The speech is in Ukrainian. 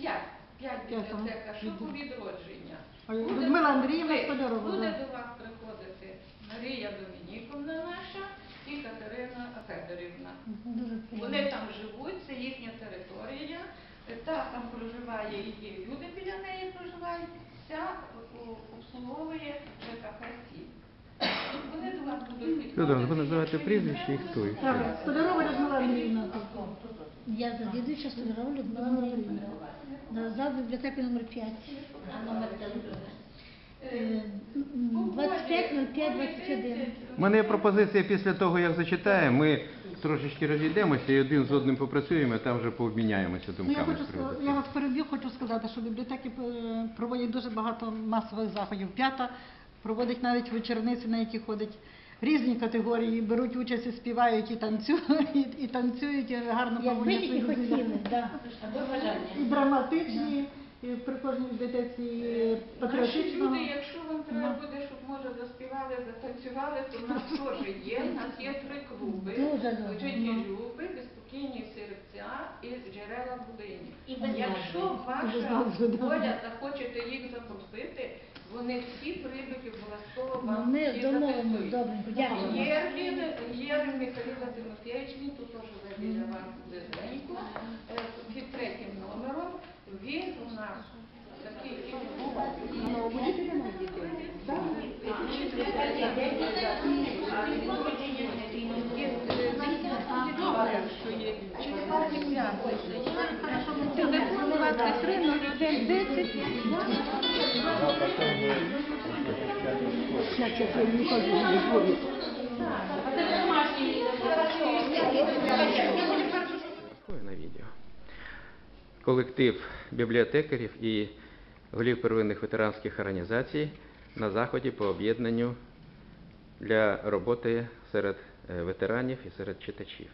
П'ять. П'ять бібліотека, що по відродження. Буде- Людмила Андріївна Столярова, Буде до вас приходити Марія Домініковна наша і Катерина Федорівна. Вони там живуть, це їхня територія. Та там проживає її люди біля неї проживають, ця обслуговує ЖКХ «Сім». Вони до вас будуть підходити. Федор, ви називаєте прізвище і хто, і то- Так, Столярова Людмила Андріївна. Я завідуюча Столярова Людмила Андріївна. Да, За бібліотекою номер 5. А номер телефону? Е, м, 25.05.21. У мене є пропозиція після того, як зачитаємо, ми трошечки розійдемося і один з одним попрацюємо, а там вже пообміняємося Ну, я думками. хочу з приводу ска- я цього. вас переб'ю, хочу сказати, що бібліотеки е, проводять дуже багато масових заходів. П'ята проводить навіть вечорниці, на які ходять різні категорії, беруть участь і співають, і танцюють, і, і танцюють, і гарно Якби проводять тільки свої хотіли, да. І драматичні, і при кожній бібліотеці і Наші люди, якщо вам треба буде, щоб може заспівали, затанцювали, то в нас теж є. У нас є три клуби. Дуже добре. Життєлюби, безпокійні серця і джерела Волині. І без Якщо ваша Без назви, да. воля захочете їх запросити, вони всі прийдуть і обов'язково Ну, вам Ми всі домовимося, затанцюють. добренько, дякую. Єрвін, Єрвін Михайло Тимофєвич, він тут теж живе біля вас близенько, е, під третім номером. Він у нас такий Телефон 23 01 10 Ой, на відео. Колектив бібліотекарів і голів первинних ветеранських організацій на заході по об'єднанню для роботи серед е, ветеранів і серед читачів.